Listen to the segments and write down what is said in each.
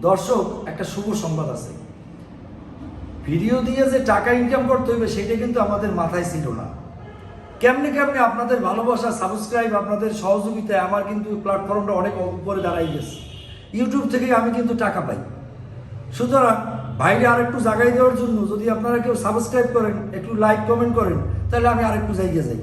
দর্শক, একটা শুভ সংবাদ আছে। ভিডিও দিয়ে যে টাকা ইনকাম করতে হবে সেটা কিন্তু আমাদের মাথায় ছিল না। কেমনে কেমনে আপনাদের ভালোবাসা সাবস্ক্রাইব আপনাদের সহযোগিতায় আমার কিন্তু প্ল্যাটফর্মটা অনেক উপরে দাঁড়াই গেছে। ইউটিউব থেকে আমি কিন্তু টাকা পাই। সুতরাং ভাইরে আরেকটু জাগাই দেওয়ার জন্য যদি আপনারা কেউ সাবস্ক্রাইব করেন, একটু লাইক কমেন্ট করেন, তাহলে আমি আরেকটু জায়গায় যাই।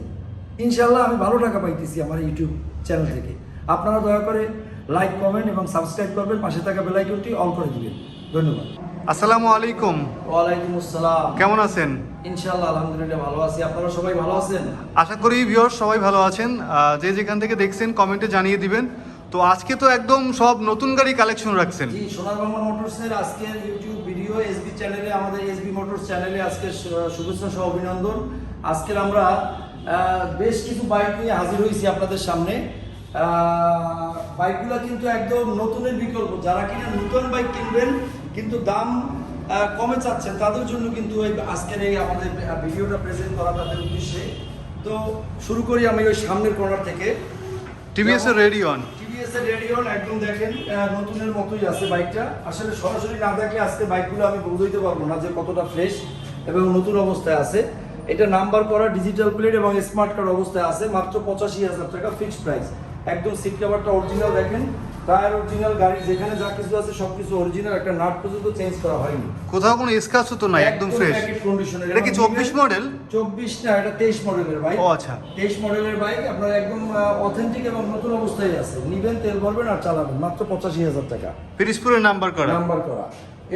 ইনশাল্লাহ আমি ভালো টাকা পাইতেছি আমার ইউটিউব চ্যানেল থেকে। আপনারা দয়া করে লাইক কমেন্ট এবং সাবস্ক্রাইব করবেন। পাশে থাকা বেলাইকনটি অল করে দিবেন। ধন্যবাদ। আসসালামু আলাইকুম। ওয়ালাইকুম আসসালাম। কেমন আছেন? ইনশাল্লাহ আলহামদুলিল্লাহ ভালো আছি। আপনারা সবাই ভালো আছেন? আশা করি ভিউয়ার সবাই ভালো আছেন। যে যেখান থেকে দেখছেন কমেন্টে জানিয়ে দিবেন। তো আজকে তো একদম সব নতুন গাড়ি কালেকশন রাখছেন। জি সোনার বাংলা মোটরসের আজকের ইউটিউব ভিডিও এসবি চ্যানেলে আমাদের এসবি মোটরস চ্যানেলে আজকে শুভেচ্ছা সহ অভিনন্দন। আজকের আমরা বেশ কিছু বাইক নিয়ে হাজির হয়েছি আপনাদের সামনে। বাইকগুলো কিন্তু একদম নতুনের বিকল্প। যারা কিনা নতুন বাইক কিনবেন কিন্তু দাম কমে চাচ্ছেন তাদের জন্য কিন্তু এই আজকের এই আমাদের ভিডিওটা প্রেজেন্ট করা তাদের উদ্দেশ্যে। তো শুরু করি আমি ওই সামনের কর্নার থেকে। টিভিএস এর রেডি অন টিভিএস এর রেডিয়ন একদম দেখেন নতুনের মতোই আছে বাইকটা। আসলে সরাসরি না দেখলে আজকে বাইকগুলো আমি বুঝতে পারব না যে কতটা ফ্রেশ এবং নতুন অবস্থায় আছে। এটা নাম্বার করা ডিজিটাল প্লেট এবং স্মার্ট কার্ড অবস্থায় আছে মাত্র পঁচাশি হাজার টাকা ফিক্সড প্রাইস একদম সিট কভারটা অরিজিনাল দেখেন। টায়ার অরিজিনাল গাড়ি যেখানে যা কিছু আছে সবকিছু অরিজিনাল একটা নাট পর্যন্ত চেঞ্জ করা হয়নি। কোথাও কোনো স্কাচও তো নাই একদম ফ্রেশ কন্ডিশনের এটা কি চব্বিশ মডেল চব্বিশ না এটা তেইশ মডেলের বাইক ও আচ্ছা। তেইশ মডেলের বাইক আপনার একদম অথেন্টিক এবং নতুন অবস্থায় আছে। নিবেন তেল ভরবেন আর চালাবেন মাত্র পঁচাশি হাজার টাকা। পিরিসপুরের নাম্বার করা। নাম্বার করা।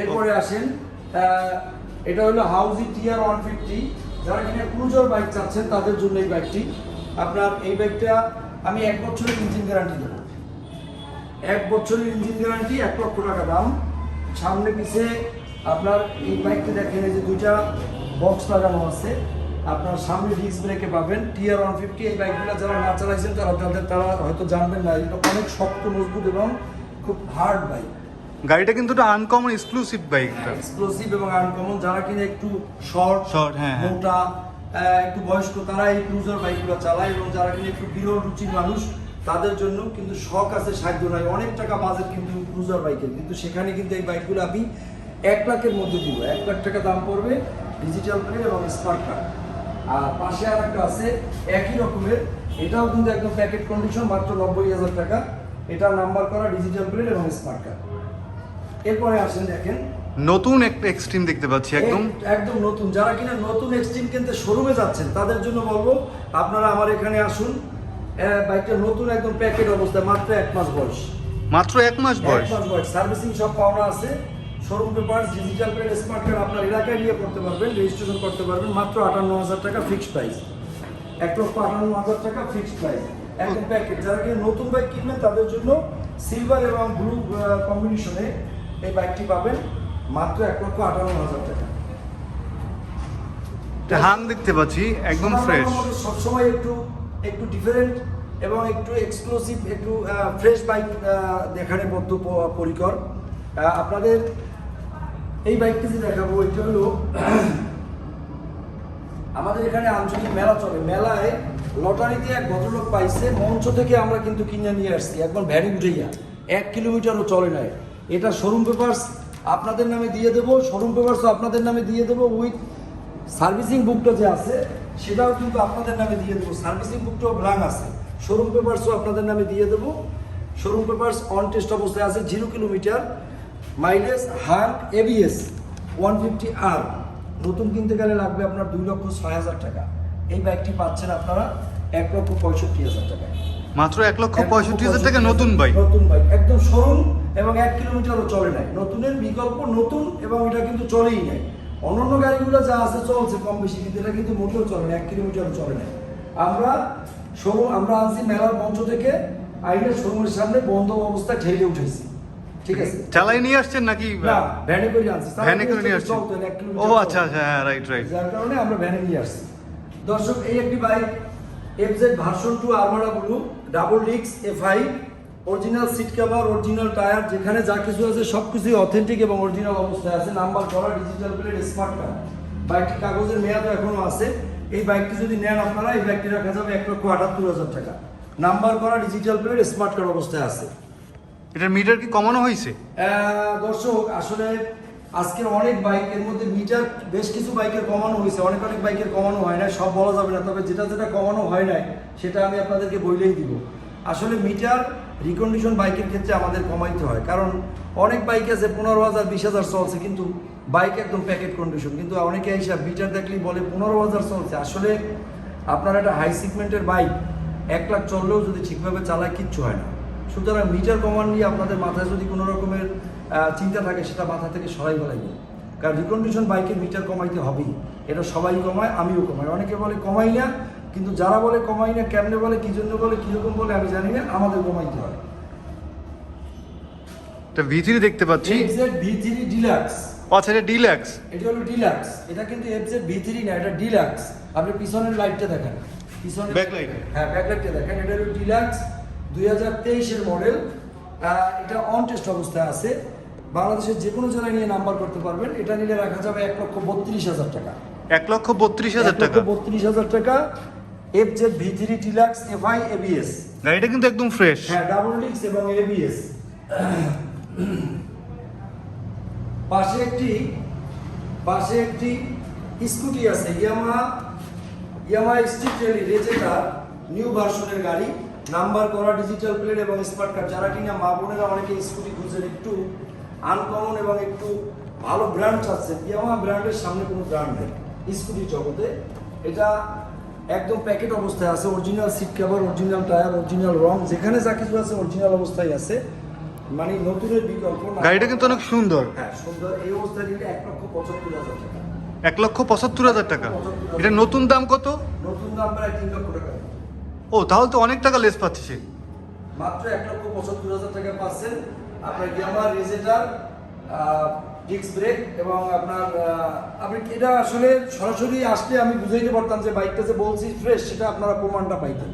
এরপরে আসেন এটা হলো হাউজি টিআর ওয়ান ফিফটি যারা কিনা ক্রুজার বাইক চাচ্ছেন তাদের জন্য এই বাইকটি আপনার এই বাইকটা আমি এক বছরের ইঞ্জিন গ্যারান্টি দেবো। এক বছরের ইঞ্জিন গ্যারান্টি এক লক্ষ টাকা দাম। সামনে পিছে আপনার এই বাইকটি দেখেন এই যে দুইটা বক্স লাগানো আছে। আপনার সামনে ডিস্ক ব্রেকে পাবেন টিআর ওয়ান ফিফটি এই বাইকগুলো যারা না চালাইছেন তারা তাদের তারা হয়তো জানবেন না এটা অনেক শক্ত মজবুত এবং খুব হার্ড বাইক গাড়িটা কিন্তু একটা আনকমন এক্সক্লুসিভ বাইক এক্সপ্লোসিভ এবং আনকমন যারা কিনা একটু শর্ট হ্যাঁ, হ্যাঁ। মোটা একটু বয়স্ক তারা এই ক্রুজার বাইকগুলো চালায় এবং যারা কিনা একটু বিরল রুচির মানুষ, তাদের জন্য কিন্তু শখ আছে সাহায্য নাই। অনেক টাকা বাজেট কিন্তু ক্রুজার বাইকের কিন্তু সেখানে কিন্তু এই বাইকগুলো আমি এক লাখের মধ্যে দিব। এক লাখ টাকা দাম পড়বে ডিজিটাল প্লেট এবং স্মার্ট কার্ড আর পাশে আর একটা আছে, একই রকমের। এটাও কিন্তু একদম প্যাকেট কন্ডিশন মাত্র নব্বই হাজার টাকা। এটা নাম্বার করা ডিজিটাল প্লেট এবং স্মার্ট কার্ড এরপরে আসেন দেখেন নতুন একটা এক্সট্রিম দেখতে পাচ্ছি একদম। একদম নতুন। যারা কিনা নতুন এক্সট্রিম কিনতে শোরুমে যাচ্ছেন তাদের জন্য বলব আপনারা আমার এখানে আসুন। বাইকটা নতুন একদম প্যাকেট অবস্থায় মাত্র এক মাস বয়স। মাত্র এক মাস এক বয়স? মাস বয়স। সার্ভিসিং সব পাওনা আছে। Showroom paper digital plate smart card আপনার এলাকায় নিয়ে করতে পারবেন রেজিস্ট্রেশন করতে পারবেন মাত্র আটান্ন হাজার টাকা ফিক্সড প্রাইস এক লক্ষ আটান্ন হাজার টাকা ফিক্সড প্রাইস একদম প্যাকেট যারা কিনা নতুন বাইক কিনবেন তাদের জন্য সিলভার এবং ব্লু কম্বিনেশনে এই বাইকটি পাবেন। মাত্র এক লক্ষ আটান্ন হাজার টাকা। হাং দেখতে পাচ্ছি একদম ফ্রেশ সবসময় একটু একটু ডিফারেন্ট এবং একটু এক্সক্লুসিভ একটু ফ্রেশ বাইক বদ্ধ পরিকর। আপনাদের এই বাইকটি যে দেখাবো এটা হলো আমাদের এখানে আঞ্চলিক মেলা চলে। মেলায় লটারিতে এক ভদ্রলোক পাইছে মঞ্চ থেকে আমরা কিন্তু কিনে নিয়ে আসছি। একবার ভ্যানি উঠে এক কিলোমিটারও চলে নাই। এটা শোরুম পেপারস আপনাদের নামে দিয়ে দেবো শোরুম পেপারসও আপনাদের নামে দিয়ে দেবো উইথ সার্ভিসিং বুকটা যে আছে সেটাও কিন্তু আপনাদের নামে দিয়ে দেবো। সার্ভিসিং বুকটাও ব্লাং আছে। শোরুম পেপারসও আপনাদের নামে দিয়ে দেবো। শোরুম পেপারস অন টেস্ট অবস্থায় আছে জিরো কিলোমিটার মাইলেজ হার্ক এবিএস ওয়ান ফিফটি আর নতুন কিনতে গেলে লাগবে আপনার দুই লক্ষ ছয় হাজার টাকা। এই বাইকটি পাচ্ছেন আপনারা এক লক্ষ পঁয়ষট্টি হাজার টাকায়। মাত্র এক লক্ষ পঁয়ষট্টি হাজার টাকা নতুন বাইক নতুন বাইক একদম শোরুম এবং এক কিলোমিটারও চলে নাই। নতুনের বিকল্প নতুন এবং এটা কিন্তু চলেই নাই। অন্যান্য গাড়িগুলো যা আছে চলছে কম বেশি কিন্তু এটা কিন্তু মোটেও চলে না এক কিলোমিটারও চলে নাই। আমরা শোরুম আমরা আনছি মেলার মঞ্চ থেকে আইনের শোরুমের সামনে বন্ধ অবস্থায় ঠেলে উঠেছি। ঠিক আছে? চালাই নিয়ে আসছেন নাকি? না ভ্যানে করে আনছি। ভ্যানে করে নিয়ে আসছেন ও আচ্ছা আচ্ছা হ্যাঁ রাইট রাইট যার কারণে আমরা ভ্যানে নিয়ে আসছি। দর্শক এই একটি বাইক এফজেড ভার্সন টু আরমারা ব্লু ডাবল ডিক্স F I original seat cover original tyre যেখানে যা কিছু আছে সব কিছুই অথেন্টিক এবং অরিজিনাল অবস্থায় আছে। নাম্বার করা ডিজিটাল প্লেট স্মার্ট কার্ড বাইকটি কাগজের মেয়াদও এখনও আছে। এই বাইকটি যদি নেন আপনারা এই বাইকটি রাখা যাবে এক লক্ষ আটাত্তর হাজার টাকা। নাম্বার করা ডিজিটাল প্লেট স্মার্ট কার্ড অবস্থায় আছে। এটার মিটার কি কমানো হয়েছে? দর্শক আসলে আজকের অনেক বাইকের মধ্যে মিটার বেশ কিছু বাইকের কমানো হয়েছে। অনেক অনেক বাইকের কমানো হয় না সব বলা যাবে না। তবে যেটা যেটা কমানো হয় না সেটা আমি আপনাদেরকে বইলেই দিব। আসলে মিটার রিকন্ডিশন বাইকের ক্ষেত্রে আমাদের কমাইতে হয়। কারণ অনেক বাইক আছে, পনেরো হাজার, বিশ হাজার চলছে, কিন্তু বাইক একদম প্যাকেট কন্ডিশন কিন্তু অনেকে হিসাব মিটার দেখলেই বলে, পনেরো হাজার চলছে। আসলে আপনার একটা হাই সিগমেন্টের বাইক এক লাখ চললেও যদি ঠিকভাবে চালায়, কিচ্ছু হয় না। সুতরাং মিটার কমান নিয়ে আপনাদের মাথায় যদি কোনো রকমের চিন্তা থাকে, সেটা মাথা থেকে সরাই বেলাইবে কারণ রিকন্ডিশন বাইকের মিটার কমাইতে হবেই। এটা সবাই কমায়, আমিও কমাই। অনেকে বলে, কমাই না কিন্তু যারা বলে কমাই না কেমনে বলে কি জন্য বলে কীরকম বলে আমি জানি না আমাদের কমাইতে হয়। এটা ভিথিরি দেখতে পাচ্ছি। এফজেড ভি থ্রি ডিলাক্স আচ্ছা এটা ডিল্যাক্স এটা হলো ডিলাক্স এটা কিন্তু এফজেড ভি থ্রি না এটা ডিলাক্স আপনি পিছনের লাইটটা দেখেন। পিছনের Backlight? হ্যাঁ ব্যাকলাইটটা দেখেন। এটা হলো ডিলাক্স দুই হাজার তেইশের মডেল এটা অন টেস্ট অবস্থায় আছে। বাংলাদেশের যে কোনো জেলায় নিয়ে নাম্বার করতে পারবেন। এটা নিলে রাখা যাবে এক লক্ষ বত্রিশ হাজার টাকা। এক লক্ষ বত্রিশ হাজার টাকা। বত্রিশ হাজার টাকা। F Z V three deluxe FI ABS গাড়িটা কিন্তু একদম ফ্রেশ হ্যাঁ ডাবল ডিক্স এবং এবিএস পাশে একটি পাশে একটি স্কুটি আছে ইয়ামা ইয়ামা স্ট্রিট র্যালি রেজেকার নিউ ভার্সনের গাড়ি নাম্বার করা ডিজিটাল প্লেট এবং স্মার্ট কার্ড যারা কিনা মা বোনেরা অনেকে স্কুটি খুঁজছেন একটু আনকমন এবং একটু ভালো ব্র্যান্ড চাচ্ছেন ইয়ামা ব্র্যান্ডের সামনে কোনো ব্র্যান্ড নেই স্কুটির জগতে। এটা একদম প্যাকেট অবস্থায় আছে original seat cover original tyre original রং যেখানে যা কিছু আছে অরিজিনাল অবস্থায় আছে। মানে নতুনের বিকল্প না। গাড়িটা কিন্তু অনেক সুন্দর। হ্যাঁ সুন্দর। এই অবস্থায় নিলে এক লক্ষ পঁচাত্তর হাজার টাকা। এক লক্ষ পঁচাত্তর হাজার টাকা। এটা নতুন দাম কত? নতুন দাম প্রায় তিন লক্ষ টাকা। ও তাহলে তো অনেক টাকা লেস পাচ্ছে। মাত্র এক লক্ষ পঁচাত্তর হাজার টাকা পাচ্ছেন। আপনার ইয়ামা রেজেটার ডিস্ক ব্রেক এবং আপনার আপনি এটা আসলে সরাসরি আসলে আমি বুঝাইতে পারতাম যে বাইকটা যে বলছি ফ্রেশ সেটা আপনারা প্রমাণটা পাইতেন।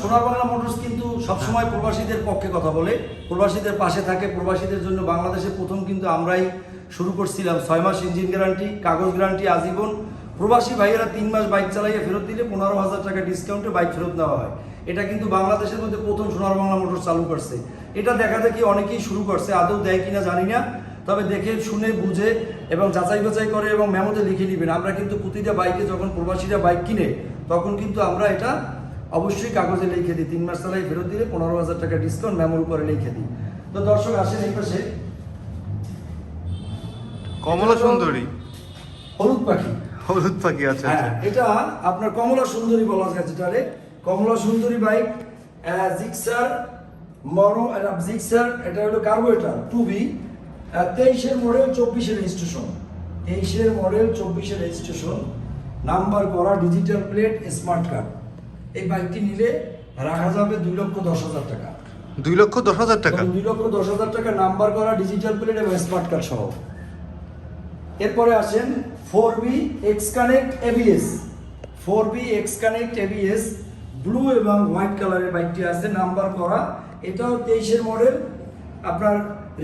সোনার বাংলা মোটরস কিন্তু সবসময় প্রবাসীদের পক্ষে কথা বলে। প্রবাসীদের পাশে থাকে, প্রবাসীদের জন্য বাংলাদেশে প্রথম কিন্তু আমরাই শুরু করছিলাম। ছয় মাস ইঞ্জিন গ্যারান্টি কাগজ গ্যারান্টি আজীবন। প্রবাসী ভাইয়েরা তিন মাস বাইক চালাইয়ে ফেরত দিলে পনেরো হাজার টাকা ডিসকাউন্টে বাইক ফেরত দেওয়া হয়। এটা কিন্তু বাংলাদেশের মধ্যে প্রথম সোনার বাংলা মোটর চালু করছে। এটা দেখা দেখি অনেকেই শুরু করছে আদৌ দেয় কিনা জানি না তবে দেখে শুনে বুঝে এবং যাচাই বাছাই করে এবং মেমোতে লিখে নেবেন। আমরা কিন্তু প্রতিটা বাইকে যখন প্রবাসীরা বাইক কিনে তখন কিন্তু আমরা এটা অবশ্যই কাগজে লিখে দিই। তিন মাস চালাই ফেরত দিলে পনেরো হাজার টাকা ডিসকাউন্ট মেমোর উপরে লিখে দিই। তো দর্শক আসেন এই পাশে। কমলা সুন্দরী। হলুদ পাখি। হলুদ পাখি আছে হ্যাঁ এটা আপনার কমলা সুন্দরী বলা যায় যেটারে। কমলা সুন্দরী বাইক জিক্সার মরো জিক্সার এটা হলো টু বি তেইশের মডেল চব্বিশের রেজিস্ট্রেশন তেইশের মডেল চব্বিশের রেজিস্ট্রেশন নাম্বার করা ডিজিটাল প্লেট স্মার্ট কার্ড এই বাইকটি নিলে রাখা যাবে দুই লক্ষ দশ হাজার টাকা। দুই লক্ষ দশ হাজার টাকা? দুই লক্ষ দশ হাজার টাকা নাম্বার করা ডিজিটাল প্লেট এবং স্মার্ট কার্ড সহ। এরপরে আসেন four B X connect ABS four B X connect ABS blue এবং হোয়াইট কালারের বাইকটি আছে। নাম্বার করা এটাও তেইশের মডেল আপনার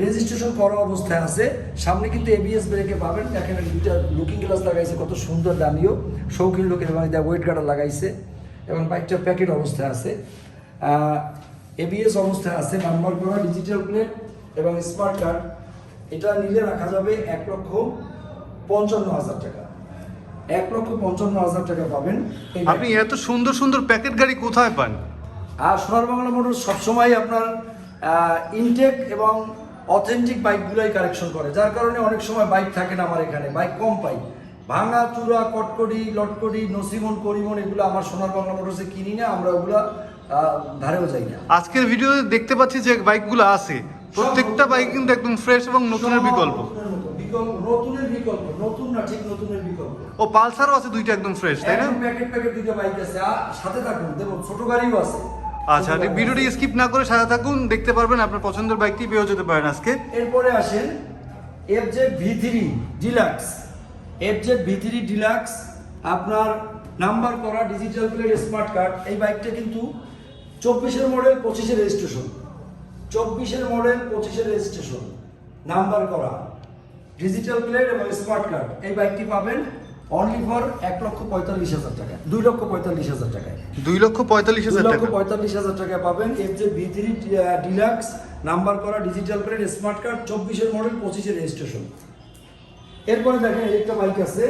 রেজিস্ট্রেশন করা অবস্থায় আছে। সামনে কিন্তু এবিএস ব্রেকে পাবেন। দেখেন দুইটা লুকিং গ্লাস লাগাইছে, কত সুন্দর দামিও। শৌখিন লোকের এবং এটা ওয়েট গার্ডার লাগাইছে। এবং বাইকটা প্যাকেট অবস্থায় আছে। এবিএস অবস্থায় আছে। নাম্বার করা ডিজিটাল প্লেট এবং স্মার্ট কার্ড এটা নিলে রাখা যাবে এক লক্ষ পঞ্চান্ন হাজার টাকা। এক লক্ষ পঞ্চান্ন হাজার টাকা পাবেন। আপনি এত সুন্দর সুন্দর প্যাকেট গাড়ি কোথায় পান? আর সোনার বাংলা মোটর সবসময় আপনার ইনটেক এবং অথেন্টিক বাইকগুলোই কালেকশন করে যার কারণে অনেক সময় বাইক থাকে না আমার এখানে বাইক কম পাই। ভাঙা চূড়া কটকটি লটকটি নসিমন করিমন এগুলো আমার সোনার বাংলা মোটরসে কিনি না আমরা ওগুলো ধারেও যাই না। আজকের ভিডিওতে দেখতে পাচ্ছি যে বাইকগুলো আছে। প্রত্যেকটা বাইক কিন্তু একদম ফ্রেশ এবং নতুনের বিকল্প। নতুনের বিকল্প নতুনের বিকল্প নতুন না ঠিক নতুনের বিকল্প। ও পালসারও আছে দুইটা একদম ফ্রেশ তাই না? প্যাকেট প্যাকেট দুটো বাইক আছে সাথে থাকুন দেখুন ছোট গাড়িও আছে। আচ্ছা গাড়ি ভিডিওটি স্কিপ না করে সাথে থাকুন, দেখতে পারবেন আপনার পছন্দের বাইকটি পেয়েও যেতে পারেন আজকে। এরপরে আসেন F Z V three deluxe F Z V three deluxe আপনার নাম্বার করা ডিজিটাল প্লেট স্মার্ট কার্ড এই বাইকটা কিন্তু চব্বিশের মডেল পঁচিশের রেজিস্ট্রেশন চব্বিশের মডেল পঁচিশের রেজিস্ট্রেশন নাম্বার করা ডিজিটাল প্লেট এবং স্মার্ট কার্ড এই বাইকটি পাবেন অনলি ফর এক লক্ষ পঁয়তাল্লিশ হাজার টাকা দুই লক্ষ পঁয়তাল্লিশ হাজার টাকায়। দুই লক্ষ পঁয়তাল্লিশ হাজার লক্ষ পঁয়তাল্লিশ হাজার টাকা পাবেন F J B three deluxe number করা ডিজিটাল প্লেট স্মার্ট কার্ড চব্বিশের মডেল পঁচিশের রেজিস্ট্রেশন এরপরে দেখেন একটা বাইক আছে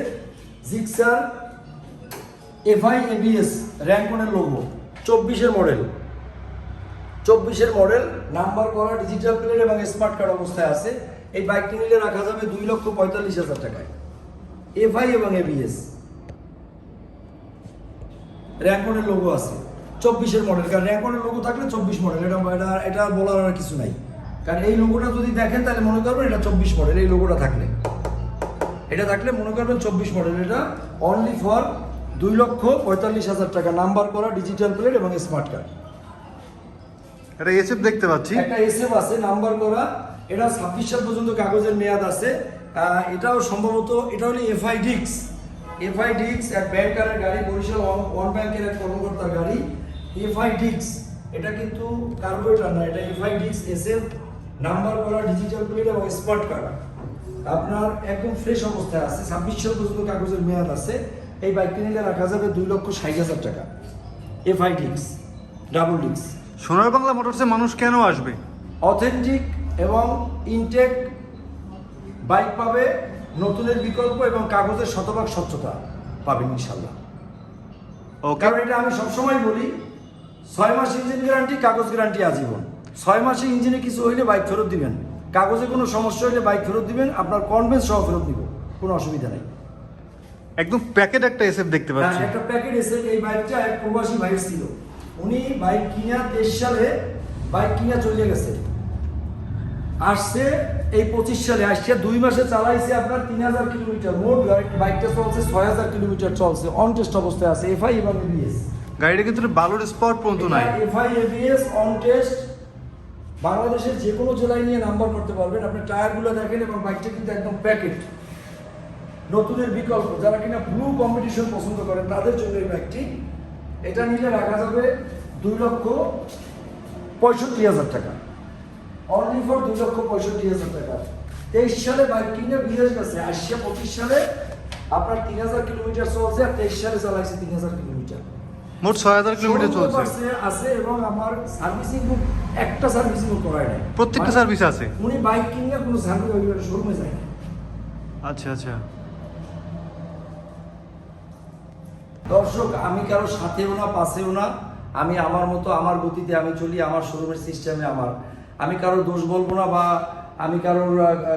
জিক্সার এফআই এবিএস র্যাঙ্কনের লোগো চব্বিশের মডেল চব্বিশের মডেল নাম্বার করা ডিজিটাল প্লেট এবং স্মার্ট কার্ড অবস্থায় আছে। এই বাইকটি নিলে রাখা যাবে দুই লক্ষ পঁয়তাল্লিশ হাজার টাকায়। এফআই এবং এবিএস। র্যাঙ্কনের লোগো আছে। চব্বিশের মডেল কারণ র্যাঙ্কনের লোগো থাকলে চব্বিশ মডেল এটা এটা এটা বলার আর কিছু নাই। কারণ এই লোগোটা যদি দেখেন তাহলে মনে করবেন এটা চব্বিশ মডেল এই লোগোটা থাকলে। এটা থাকলে মনে করবেন চব্বিশ মডেল এটা অনলি ফর দুই লক্ষ পঁয়তাল্লিশ হাজার টাকা। নাম্বার করা ডিজিটাল প্লেট এবং স্মার্ট কার্ড এটা এসএফ দেখতে পাচ্ছি। একটা এসএফ আছে নাম্বার করা। এটা ছাব্বিশ সাল পর্যন্ত কাগজের মেয়াদ আছে। এটাও সম্ভবত এটা হলো এফআই ডিক্স এফআই ডিক্স এক ব্যাংকারের গাড়ি বরিশাল ওয়ান- ব্যাংকের এক কর্মকর্তার গাড়ি। এফআই ডিক্স এটা কিন্তু কার্বোরেটার না এটা এফআই ডিক্স এসএফ নাম্বার করা ডিজিটাল প্লেট এবং স্মার্ট কার্ড আপনার একদম ফ্রেশ অবস্থায় আছে ছাব্বিশ সাল পর্যন্ত কাগজের মেয়াদ আছে। এই বাইকটি নিলে রাখা যাবে দুই লক্ষ ষাট হাজার টাকা। এফআই ডিক্স ডাবল ডিক্স সোনার বাংলা মোটরসে মানুষ কেন আসবে? অথেন্টিক এবং ইনটেক বাইক পাবে নতুনের বিকল্প এবং কাগজের শতভাগ স্বচ্ছতা পাবেন ইনশাল্লাহ ওকে কারণ এটা আমি সবসময় বলি ছয় মাস ইঞ্জিন গ্যারান্টি কাগজ গ্যারান্টি আজীবন। ছয় মাসে ইঞ্জিনে কিছু হইলে বাইক ফেরত দিবেন। কাগজে কোনো সমস্যা হইলে বাইক ফেরত দিবেন আপনার কনভেন্স সহ ফেরত দিব কোনো অসুবিধা নেই। একদম প্যাকেট একটা এসএফ দেখতে হ্যাঁ, পাচ্ছি। একটা প্যাকেট এসে এই বাইকটা এক প্রবাসী বাইক ছিল। উনি বাইক কিনা তেইশ সালে বাইক কিনা চলে গেছে। আসছে এই পঁচিশ সালে আসছে দুই মাসে চালাইছে আপনার তিন হাজার কিলোমিটার। মোট গাড়ি- বাইকটা চলছে ছয় হাজার কিলোমিটার চলছে অন টেস্ট অবস্থায় আছে এফআই এবং এবিএস গাড়িটা কিন্তু বালুর স্পট পর্যন্ত নাই। এফআই এবিএস অন টেস্ট বাংলাদেশের যে কোনো জেলায় নিয়ে নাম্বার করতে পারবেন। আপনি টায়ারগুলো দেখেন এবং বাইকটা কিন্তু একদম প্যাকেট নতুনের বিকল্প যারা কিনা ব্লু কম্পিটিশন পছন্দ করেন তাদের জন্য এই বাইকটি। এটা নিলে রাখা যাবে দুই লক্ষ পঁয়ষট্টি হাজার টাকা। অনলি ফর দুই লক্ষ পঁয়ষট্টি হাজার টাকা। তেইশ সালে বাইক কিনে বিদেশ গেছে। আসছে পঁচিশ সালে আপনার তিন হাজার কিলোমিটার চলছে আর তেইশ সালে চালাইছে তিন হাজার কিলোমিটার। মোট ছয় হাজার কিলোমিটার চলছে। আছে এবং আমার সার্ভিসিং একটা সার্ভিসিং করায় নাই। প্রত্যেকটা মানে সার্ভিস আছে? উনি বাইক কিনে কোনো সার্ভিস শোরুমে যায় না আচ্ছা আচ্ছা। দর্শক আমি কারও সাথেও না পাশেও না। আমি আমার মতো আমার গতিতে আমি চলি আমার শোরুমের সিস্টেমে আমার। আমি কারোর দোষ বলব না বা আমি কারোর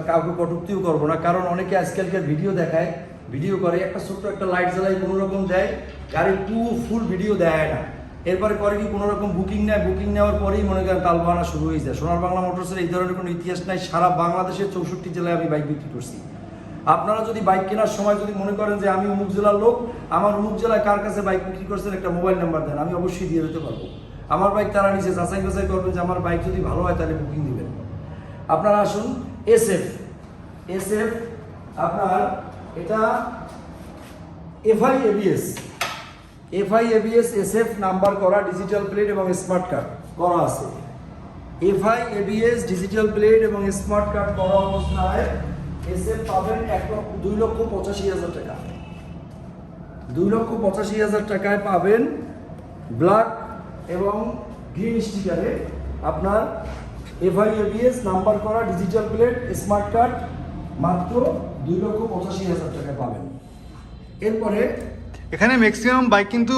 কাউকে কটুক্তিও করব না। কারণ অনেকে আজকালকার ভিডিও দেখায়, ভিডিও করে, একটা ছোট্ট একটা লাইট জ্বালাই কোনো রকম দেয় গাড়ির টু ফুল ভিডিও দেয় না। এরপরে করে কি কোনো রকম বুকিং নেয়, বুকিং নেওয়ার পরেই মনে করেন তাল তালবাহানা শুরু হয়ে যায়। সোনার বাংলা মোটরসের এই ধরনের কোনো ইতিহাস নাই, সারা বাংলাদেশের চৌষট্টি জেলায় আমি বাইক বিক্রি করছি। আপনারা যদি বাইক কেনার সময় যদি মনে করেন যে আমি অমুক জেলার লোক, আমার অমুক জেলায় কার কাছে বাইক বিক্রি করছেন, একটা মোবাইল নাম্বার দেন, আমি অবশ্যই দিয়ে দিতে পারব। আমার বাইক তারা নিচে যাচাই বাছাই করবেন যে আমার বাইক যদি ভালো হয় তাহলে বুকিং দিবেন। আপনারা আসুন এসএফ এসএফ আপনার এটা FI ABS FI ABS SF number করা ডিজিটাল প্লেট এবং স্মার্ট কার্ড করা আছে। এফআই এবিএস ডিজিটাল প্লেট এবং স্মার্ট কার্ড করা অবস্থায় এসএফ পাবেন এক লক্ষ, দুই লক্ষ পঁচাশি হাজার টাকা। দুই লক্ষ পঁচাশি হাজার টাকায় পাবেন ব্ল্যাক এবং গ্রিন স্টিকারে আপনার এফআই এবিএস নাম্বার করা ডিজিটাল প্লেট স্মার্ট কার্ড মাত্র দুই লক্ষ পঁচাশি হাজার টাকা পাবেন। এরপরে এখানে ম্যাক্সিমাম বাইক কিন্তু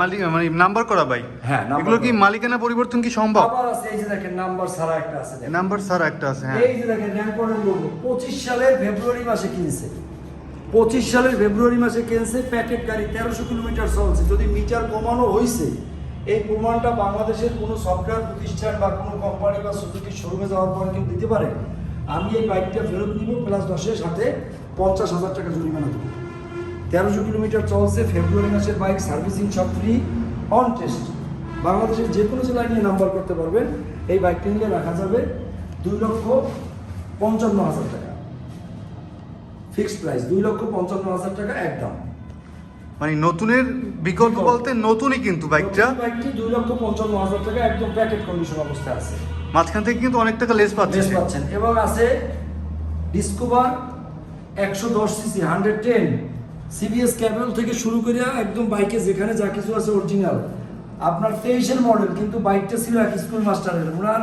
মালিক মানে নাম্বার করা বাইক হ্যাঁ, এগুলো কি মালিকানা পরিবর্তন কি সম্ভব? আবার আছে এই যে দেখেন নাম্বার ছাড়া একটা আছে নাম্বার স্যার একটা আছে হ্যাঁ। এই যে দেখেন র্যাঙ্কনের লোগো পঁচিশ সালের ফেব্রুয়ারি মাসে কিনছে। পঁচিশ সালের ফেব্রুয়ারি মাসে কিনছে প্যাকেট গাড়ি তেরোশো কিলোমিটার চলছে। যদি মিটার কমানো হয়েছে এই প্রমাণটা বাংলাদেশের কোনো সফটওয়্যার প্রতিষ্ঠান বা কোনো কোম্পানি বা সুজুকির শোরুমে যাওয়ার পর কেউ দিতে পারে? আমি এই বাইকটা ফেরত নিব প্লাস দশের সাথে পঞ্চাশ হাজার টাকা জরিমানা দেবো। তেরোশো কিলোমিটার চলছে ফেব্রুয়ারি মাসের বাইক সার্ভিসিং সব ফ্রি অন টেস্ট বাংলাদেশের যে কোনো জেলায় নিয়ে নাম্বার করতে পারবেন। এই বাইকটি নিলে রাখা যাবে দুই লক্ষ পঞ্চান্ন হাজার টাকা। ফিক্সড প্রাইস দুই লক্ষ পঞ্চান্ন হাজার টাকা একদম। মানে নতুনের বিকল্প। বলতে নতুনই কিন্তু বাইকটা। বাইকটি দুই লক্ষ পঞ্চান্ন হাজার টাকা একদম প্যাকেট কন্ডিশন অবস্থায় আছে। মাঝখান থেকে কিন্তু অনেক টাকা লেস পাচ্ছে বেশ পাচ্ছেন। এবং আছে ডিসকভার একশো দশ CC hundred ten CBS cable থেকে শুরু করে একদম বাইকে যেখানে যা কিছু আছে অরিজিনাল আপনার তেইশের মডেল কিন্তু বাইকটা ছিল এক স্কুল মাস্টারের ওনার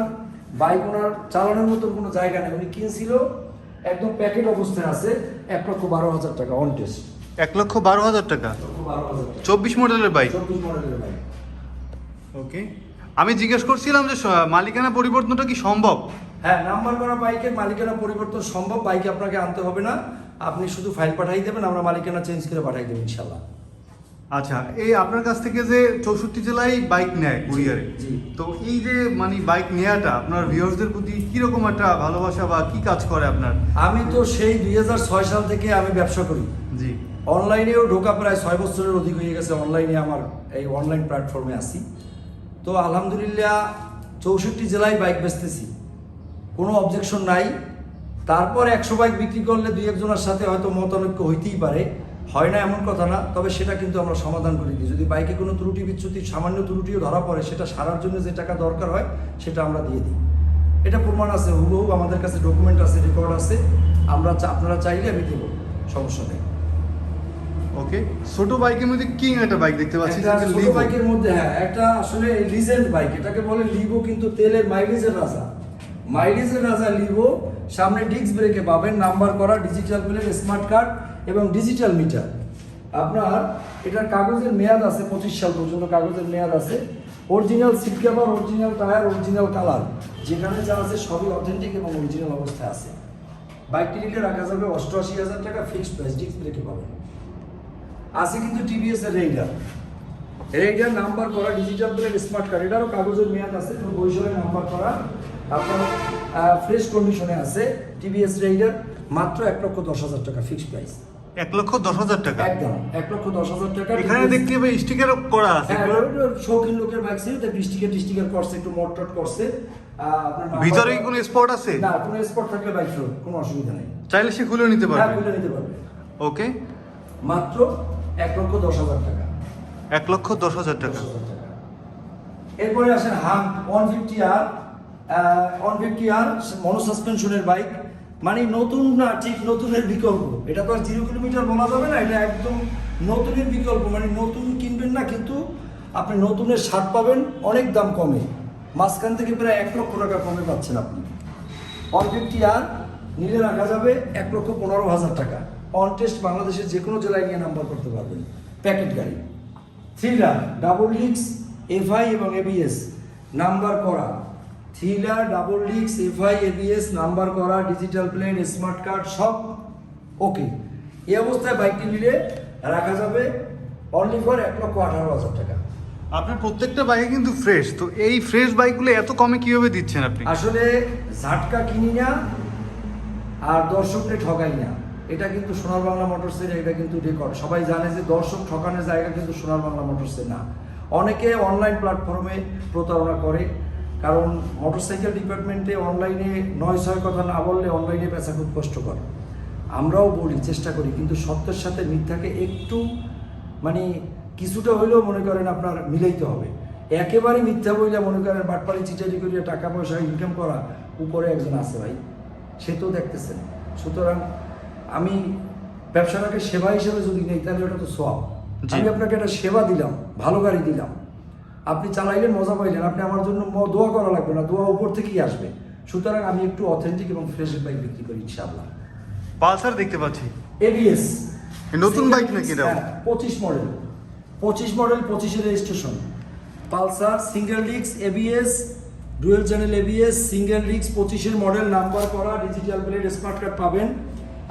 বাইক ওনার চালানোর মতো কোনো জায়গা নেই। উনি কিনছিল একদম প্যাকেট অবস্থায় আছে এক লক্ষ বারো হাজার টাকা অন টেস্ট এক লক্ষ বারো হাজার টাকা। চব্বিশ মডেলের বাইক ওকে আমি জিজ্ঞেস করছিলাম যে মালিকানা পরিবর্তনটা কি সম্ভব? হ্যাঁ নাম্বার করা বাইকের মালিকানা পরিবর্তন সম্ভব বাইকে আপনাকে আনতে হবে না। আপনি শুধু ফাইল পাঠাই দেবেন আমরা মালিকানা চেঞ্জ করে পাঠাই দেবেন ইনশাল্লাহ আচ্ছা এই আপনার কাছ থেকে যে চৌষট্টি জেলায় বাইক নেয় কুরিয়ারে জি। তো এই যে মানে বাইক নেওয়াটা আপনার ভিউয়ার্সদের প্রতি কীরকম একটা ভালোবাসা বা কি কাজ করে আপনার? আমি তো সেই দুই হাজার ছয় সাল থেকে আমি ব্যবসা করি। জি। অনলাইনেও ঢোকা প্রায় ছয় বছরের অধিক হয়ে গেছে, অনলাইনে আমার এই অনলাইন প্ল্যাটফর্মে আছি। তো আলহামদুলিল্লাহ চৌষট্টি জেলায় বাইক বেচতেছি। কোনো অবজেকশন নাই। তারপর একশো বাইক বিক্রি করলে দুই একজনের সাথে হয়তো মতানৈক্য হইতেই পারে। হয় না এমন কথা না, তবে সেটা কিন্তু আমরা সমাধান করে দিই। যদি বাইকে কোনো ত্রুটি বিচ্যুতি, সামান্য ত্রুটিও ধরা পড়ে, সেটা সারার জন্য যে টাকা দরকার হয়, সেটা আমরা দিয়ে দিই। এটা প্রমাণ আছে, হুবহু আমাদের কাছে ডকুমেন্ট আছে রেকর্ড আছে। আমরা আপনারা চাইলে আমি দেবো, সমস্যা নেই। ওকে ছোট বাইকের মধ্যে কিং একটা বাইক দেখতে পাচ্ছি ছোট বাইকের মধ্যে হ্যাঁ একটা আসলে লিজেন্ড বাইক এটাকে বলে লিভো কিন্তু তেলের মাইলেজের রাজা। মাইলেজের রাজা লিভো সামনে ডিস্ক ব্রেকে পাবেন নাম্বার করা ডিজিটাল প্লেট স্মার্ট কার্ড এবং ডিজিটাল মিটার আপনার এটার কাগজের মেয়াদ আছে পঁচিশ সাল পর্যন্ত কাগজের মেয়াদ আছে। Original seat cover original tyre original colour যেখানে যা আছে সবই অথেন্টিক এবং অরিজিনাল অবস্থায় আছে। বাইকটি নিলে রাখা যাবে অষ্টআশি হাজার টাকা ফিক্সড প্রাইস ডিস্ক ব্রেকে পাবেন। আছে কিন্তু টিভিএস এর রেইডার রেইডার নাম্বার করা ডিজিটাল প্লেট স্মার্ট কার্ড এটারও কাগজের মেয়াদ আছে বৈশাখে নাম্বার করা আপনার ফ্রেশ কন্ডিশনে আছে টিভিএস রেইডার মাত্র এক লক্ষ দশ হাজার টাকা ফিক্সড প্রাইস এক লক্ষ দশ হাজার টাকা? একদম এক লক্ষ দশ হাজার টাকা। এখানে দেখতে পাই স্টিকারও করা আছে। হ্যাঁ, শৌখিন লোকের বাইক ছিল তাই বৃষ্টিকে টিস্টিকার করছে একটু মোটট করছে। ভিতরে কোনো স্পট আছে? না কোনো স্পট থাকলে বাইক কোনো অসুবিধা নেই। চাইলে সে খুলে নিতে হ্যাঁ পারবে। খুলে নিতে পারবে। ওকে মাত্র এক লক্ষ দশ হাজার টাকা। এক লক্ষ দশ হাজার টাকা। এরপরে আসেন হাম ওয়ান ফিফটি আর ওয়ান ফিফটি আর মনো সাসপেনশনের বাইক মানে নতুন না ঠিক নতুনের বিকল্প। এটা তো আর জিরো কিলোমিটার বলা যাবে না এটা একদম নতুনের বিকল্প। মানে নতুন কিনবেন না কিন্তু আপনি নতুনের স্বাদ পাবেন অনেক দাম কমে। মাঝখান থেকে প্রায় এক লক্ষ টাকা কমে পাচ্ছেন আপনি। ওয়ান ফিফটি আর নিলে রাখা যাবে এক লক্ষ পনেরো হাজার টাকা। অন টেস্ট বাংলাদেশের যে কোনো জেলায় নিয়ে নাম্বার করতে পারবেন। প্যাকেট গাড়ি। থ্রিলার ডাবল লিক্স এফআই এবং এবিএস নাম্বার করা। থ্রিলার ডাবল লিক্স এফআই এবিএস নাম্বার করা ডিজিটাল প্লেন স্মার্ট কার্ড সব ওকে এই অবস্থায় বাইকটি নিলে রাখা যাবে অনলি ফর এক লক্ষ আঠারো হাজার টাকা। আপনার প্রত্যেকটা বাইকে কিন্তু ফ্রেশ তো এই ফ্রেশ বাইকগুলো এত কমে কীভাবে দিচ্ছেন আপনি? আসলে ঝাটকা কিনি না আর দর্শককে ঠকাই না। এটা কিন্তু সোনার বাংলা মোটরসের এটা কিন্তু রেকর্ড সবাই জানে যে দর্শক ঠকানোর জায়গা কিন্তু সোনার বাংলা মোটরসের না। অনেকে অনলাইন প্ল্যাটফর্মে প্রতারণা করে, কারণ মোটরসাইকেল ডিপার্টমেন্টে অনলাইনে নয় ছয় কথা না বললে অনলাইনে বেচা খুব কষ্টকর। আমরাও বলি, চেষ্টা করি, কিন্তু সত্যের সাথে মিথ্যাকে একটু মানে কিছুটা হইলেও মনে করেন আপনার মিলাইতে হবে। একেবারে মিথ্যা বইলে মনে করেন বাটপাড়ি চিটারি করিয়া টাকা পয়সা ইনকাম করা উপরে একজন আছে ভাই, সে তো দেখতেছেন। সুতরাং আমি ব্যবসাটাকে সেবা হিসেবে যদি নেই তাহলে ওটা তো সব। আমি আপনাকে একটা সেবা দিলাম ভালো গাড়ি দিলাম। আপনি চালাইলেন মজা পাইলেন আপনি আমার জন্য দোয়া করা লাগবে না দোয়া উপর থেকেই আসবে। সুতরাং আমি একটু অথেন্টিক এবং ফ্রেশ বাইক বিক্রি করি ইনশাআল্লাহ। পালসার দেখতে পাচ্ছি। এবিএস নতুন বাইক নাকি এটাও? পঁচিশ মডেল পঁচিশ মডেল পঁচিশের registration Pulsar single disc ABS dual channel ABS single disc পঁচিশের মডেল নাম্বার করা ডিজিটাল প্লেট স্মার্ট কার্ড পাবেন।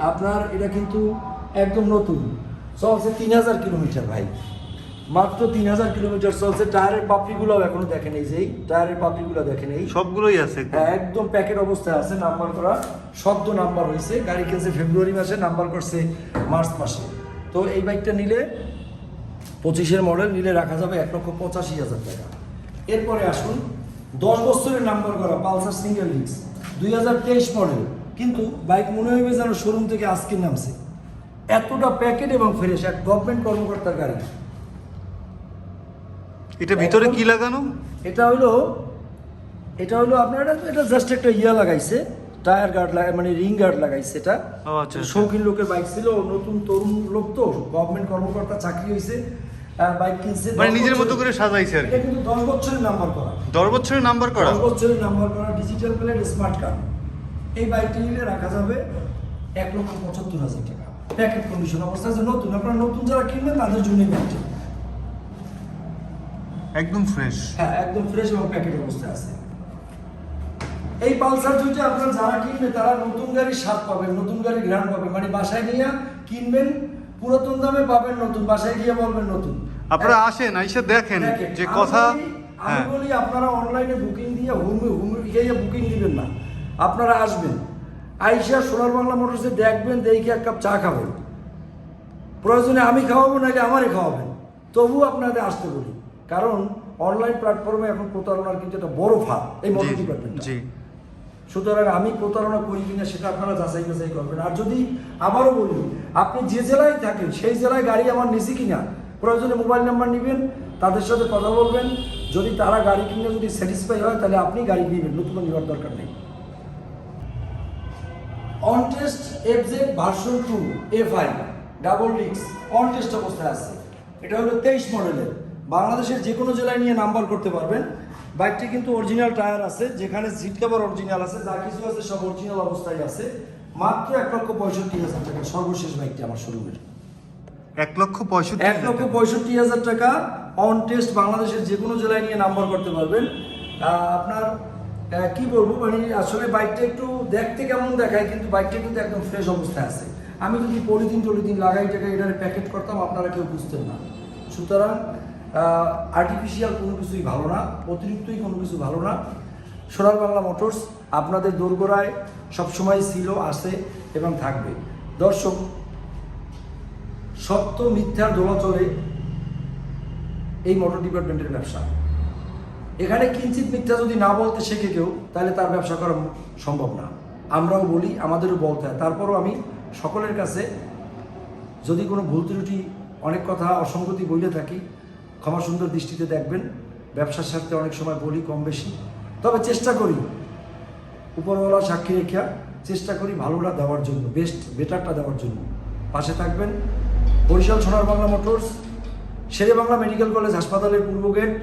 আপনার এটা কিন্তু একদম নতুন। চলছে তিন হাজার কিলোমিটার ভাই। মাত্র তিন হাজার কিলোমিটার চলছে। টায়ারের পাপড়িগুলো এখনও দেখেন এই যেই টায়ারের পাপড়িগুলো দেখেন এই সবগুলোই আছে একদম। হ্যাঁ একদম প্যাকেট অবস্থায় আছে নাম্বার করা। শব্দ নাম্বার হয়েছে গাড়ি কিনছে ফেব্রুয়ারি মাসে নাম্বার করছে মার্চ মাসে। তো এই বাইকটা নিলে পঁচিশের মডেল নিলে রাখা যাবে এক লক্ষ পঁচাশি হাজার টাকা। এরপরে আসুন দশ বছরের নাম্বার করা পালসার সিঙ্গেল ডিস্ক। দুই হাজার তেইশ মডেল। কিন্তু বাইক মনে হইবে যেন শোরুম থেকে আজকে নামছে। এতটা প্যাকেট এবং ফ্রেশ এক গভর্নমেন্ট কর্মকর্তার গাড়ি। এটা ভিতরে কি লাগানো? এটা হলো এটা হলো আপনার এটা- জাস্ট একটা ইয়া লাগাইছে টায়ার গার্ড লাগাই মানে রিং গার্ড লাগাইছে এটা। আচ্ছা, আচ্ছা। শৌখিন লোকের বাইক ছিল নতুন তরুণ লোক তো গভর্নমেন্ট কর্মকর্তা চাকরি হয়েছে বাইক কিনছে মানে নিজের মতো করে সাজাইছে আর কি। এটা কিন্তু দশ বছরের নাম্বার করা। দশ বছরের নাম্বার করা? দশ বছরের নাম্বার করা ডিজিটাল প্লেট স্মার্ট কার্ড এই বাইকটি নিলে রাখা যাবে এক লক্ষ পঁচাত্তর হাজার টাকা। প্যাকেট কন্ডিশন অবস্থা আছে নতুন। আপনারা নতুন যারা কিনবেন তাদের জন্য বাইকটি। একদম ফ্রেশ হ্যাঁ একদম ফ্রেশ এবং প্যাকেট অবস্থায় আছে। এই পালসার দুইটা আপনারা যারা কিনবে তারা নতুন গাড়ির স্বাদ পাবেন নতুন গাড়ির ঘ্রাণ পাবেন। মানে বাসায় নিয়ে কিনবেন পুরাতন দামে পাবেন নতুন বাসায় গিয়ে বলবেন নতুন। আপনারা আসেন আইসা দেখেন যে কথা আমি হ্যাঁ। বলি আপনারা অনলাইনে বুকিং দিয়ে হুম হুম গিয়ে বুকিং দিবেন না। আপনারা আসবেন। আইসা সোনার বাংলা মোটরসে দেখবেন দেখে এক কাপ চা খাবেন। প্রয়োজনে আমি খাওয়াবো নাকি আমারই খাওয়াবেন? তবু আপনাদের আসতে বলি। কারণ অনলাইন প্ল্যাটফর্মে এখন প্রতারণার কিন্তু একটা বড় ফাঁদ এই মোটর ডিপার্টমেন্ট সুতরাং আমি প্রতারণা করি কিনা সেটা আপনারা যাচাই বাছাই করবেন। আর যদি আবারও বলি আপনি যে জেলায় থাকেন সেই জেলায় গাড়ি আমার নিছি কিনা প্রয়োজনে মোবাইল নাম্বার নেবেন তাদের সাথে কথা বলবেন। যদি তারা গাড়ি কিনে যদি স্যাটিসফাই হয় তাহলে আপনি গাড়ি নেবেন নতুন নেওয়ার দরকার নেই। On test F Z version two F I double ডিক্স অন টেস্ট অবস্থায় আছে। এটা হলো তেইশ মডেলের। বাংলাদেশের যে কোনো জেলায় নিয়ে নাম্বার করতে পারবেন। বাইকটি কিন্তু অরিজিনাল টায়ার আছে যেখানে সিট কভার অরিজিনাল আছে যা কিছু আছে সব অরিজিনাল অবস্থায় আছে। মাত্র এক লক্ষ পঁয়ষট্টি হাজার টাকা সর্বশেষ বাইকটি আমার শোরুমের। এক লক্ষ পঁয়ষট্টি এক লক্ষ পঁয়ষট্টি হাজার টাকা অন টেস্ট বাংলাদেশের যে কোনো জেলায় নিয়ে নাম্বার করতে পারবেন। আপনার কি বলব? মানে আসলে বাইকটা একটু দেখতে কেমন দেখায়, কিন্তু বাইকটা কিন্তু একদম ফ্রেশ অবস্থায় আছে। আমি যদি পলিথিন টলিথিন লাগাই টাকা এটার প্যাকেট করতাম, আপনারা কেউ বুঝতেন না। সুতরাং আর্টিফিশিয়াল কোনো কিছুই ভালো না, অতিরিক্তই কোনো কিছু ভালো না। সোনার বাংলা মোটরস আপনাদের দোরগোড়ায় সবসময় ছিল, আছে এবং থাকবে। দর্শক, সত্য মিথ্যার দোলাচলে এই মোটর ডিপার্টমেন্টের ব্যবসা। এখানে কিঞ্চিত মিথ্যা যদি না বলতে শেখে কেউ, তাহলে তার ব্যবসা করা সম্ভব না। আমরাও বলি, আমাদেরও বলতে হয়। তারপরও আমি সকলের কাছে যদি কোনো ভুল ত্রুটি, অনেক কথা অসঙ্গতি বলে থাকি, ক্ষমা সুন্দর দৃষ্টিতে দেখবেন। ব্যবসার স্বার্থে অনেক সময় বলি, কম বেশি। তবে চেষ্টা করি, উপরওয়ালা সাক্ষী রেখা চেষ্টা করি ভালোটা দেওয়ার জন্য বেস্ট বেটারটা দেওয়ার জন্য। পাশে থাকবেন Barishal Sonar Bangla motors, Shere Bangla medical college হাসপাতালের পূর্ব গেট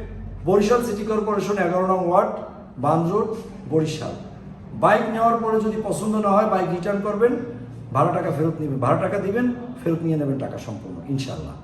বরিশাল সিটি কর্পোরেশন এগারো নং ওয়ার্ড বান রোড, বরিশাল। বাইক নেওয়ার পরে যদি পছন্দ না হয়, বাইক রিটার্ন করবেন। ভাড়া টাকা ফেরত নেবেন ভাড়া টাকা দিবেন, ফেরত নিয়ে নেবেন টাকা সম্পূর্ণ ইনশাল্লাহ